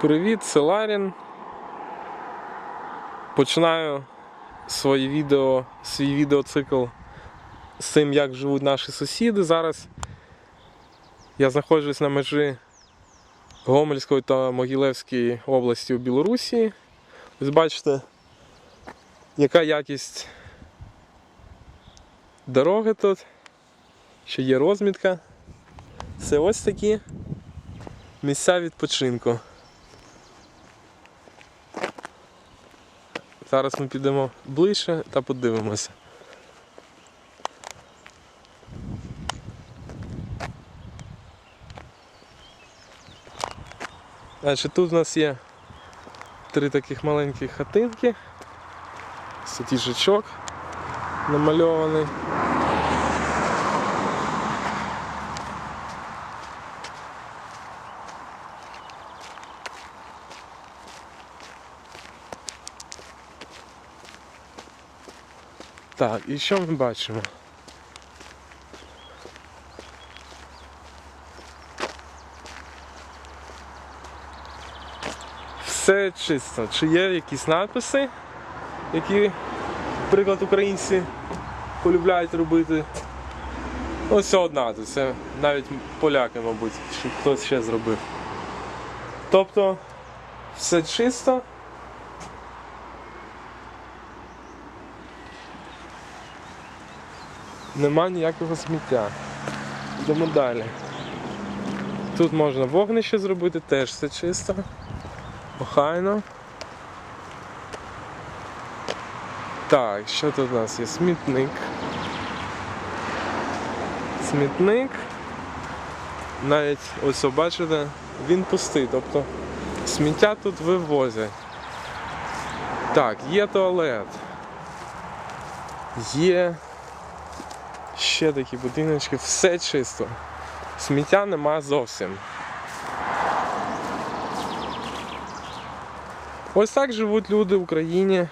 Привіт, це Ларін. Починаю своє відео, свій відеоцикл з тим, як живуть наші сусіди. Зараз я знаходжусь на межі Гомельської та Могилевської області у Білорусі. Ось бачите, яка якість дороги тут, що є розмітка. Це ось такі місця відпочинку. Зараз ми підемо ближче та подивимося. Значить, тут у нас є три таких маленькі хатинки. сатішечок намальований. Так, і що ми бачимо? Все чисто. Чи є якісь надписи, які, наприклад, українці полюбляють робити? Ось одна тут, це навіть поляки, мабуть, чи хтось ще зробив. Тобто все чисто. Нема ніякого сміття. Йдемо далі. Тут можна вогнище зробити, теж все чисто. Охайно. Так, що тут у нас є? Смітник. Смітник. Навіть ось бачите, він пустий, тобто сміття тут вивозять. Так, є туалет. Є ще такі будиночки, все чисто. Сміття нема зовсім. Ось так живуть люди в Україні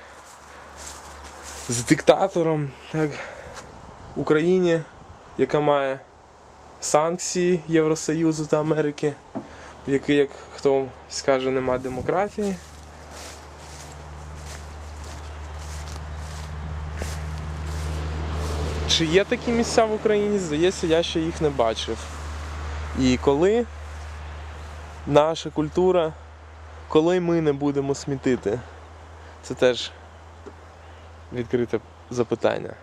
з диктатором, так, Україні, яка має санкції Євросоюзу та Америки, в якій, як хто скаже, нема демократії. Чи є такі місця в Україні? Здається, я ще їх не бачив. І коли наша культура, коли ми не будемо смітити, це теж відкрите запитання.